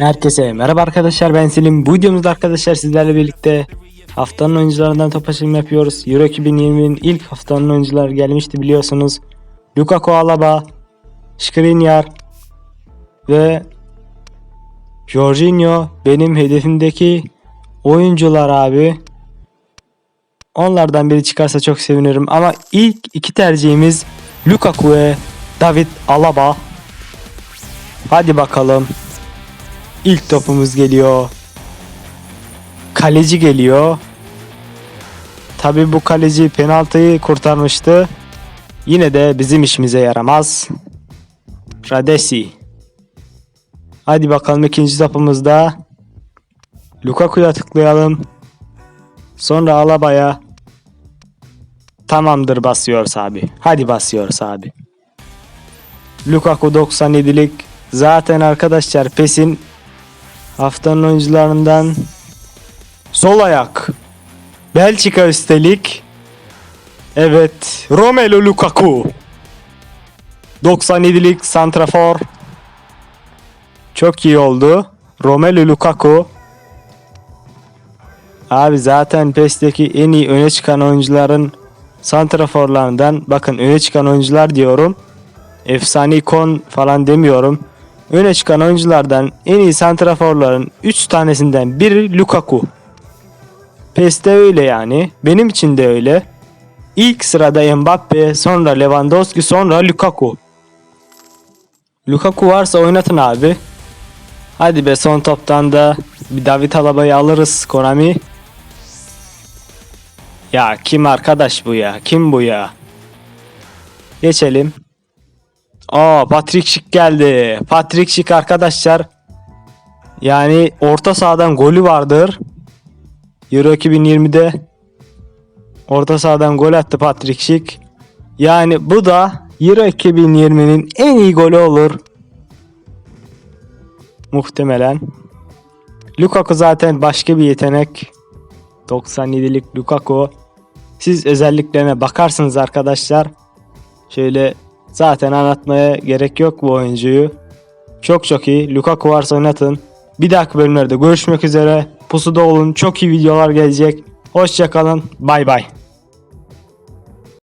Herkese merhaba arkadaşlar ben Selim. Bu videomuzda arkadaşlar sizlerle birlikte haftanın oyuncularından top açılımı yapıyoruz. Euro 2020'nin ilk haftanın oyuncuları gelmişti biliyorsunuz. Lukaku Alaba, Skriniar ve Jorginho benim hedefimdeki oyuncular abi. Onlardan biri çıkarsa çok sevinirim ama ilk iki tercihimiz Lukaku ve David Alaba. Hadi bakalım. İlk topumuz geliyor. Kaleci geliyor. Tabi bu kaleci penaltıyı kurtarmıştı. Yine de bizim işimize yaramaz. Radesi. Hadi bakalım ikinci topumuzda. Lukaku'ya tıklayalım. Sonra Alaba'ya. Tamamdır basıyoruz abi. Hadi basıyoruz abi. Lukaku 97'lik. Zaten arkadaşlar PES'in haftanın oyuncularından sol ayak. Belçika üstelik. Evet, Romelu Lukaku. 97'lik santrafor. Çok iyi oldu. Romelu Lukaku. Abi zaten PES'teki en iyi öne çıkan oyuncuların santraforlarından bakın öne çıkan oyuncular diyorum. Efsane ikon falan demiyorum. Öne çıkan oyunculardan en iyi santraforların 3 tanesinden biri Lukaku. PES'te öyle yani. Benim için de öyle. İlk sırada Mbappe, sonra Lewandowski, sonra Lukaku. Lukaku varsa oynatın abi. Hadi be son toptan da bir David Alaba'yı alırız Konami. Ya kim arkadaş bu ya? Kim bu ya? Geçelim. Aa Patrick Schick geldi. Patrick Schick arkadaşlar. Yani orta sahadan golü vardır. Euro 2020'de orta sahadan gol attı Patrick Schick. Yani bu da Euro 2020'nin en iyi golü olur. Muhtemelen. Lukaku zaten başka bir yetenek. 97'lik Lukaku. Siz özelliklerine bakarsınız arkadaşlar. Şöyle zaten anlatmaya gerek yok bu oyuncuyu. Çok çok iyi. Lukaku varsa oynatın. Bir dahaki bölümlerde görüşmek üzere. Pusuda olun. Çok iyi videolar gelecek. Hoşçakalın. Bay bay.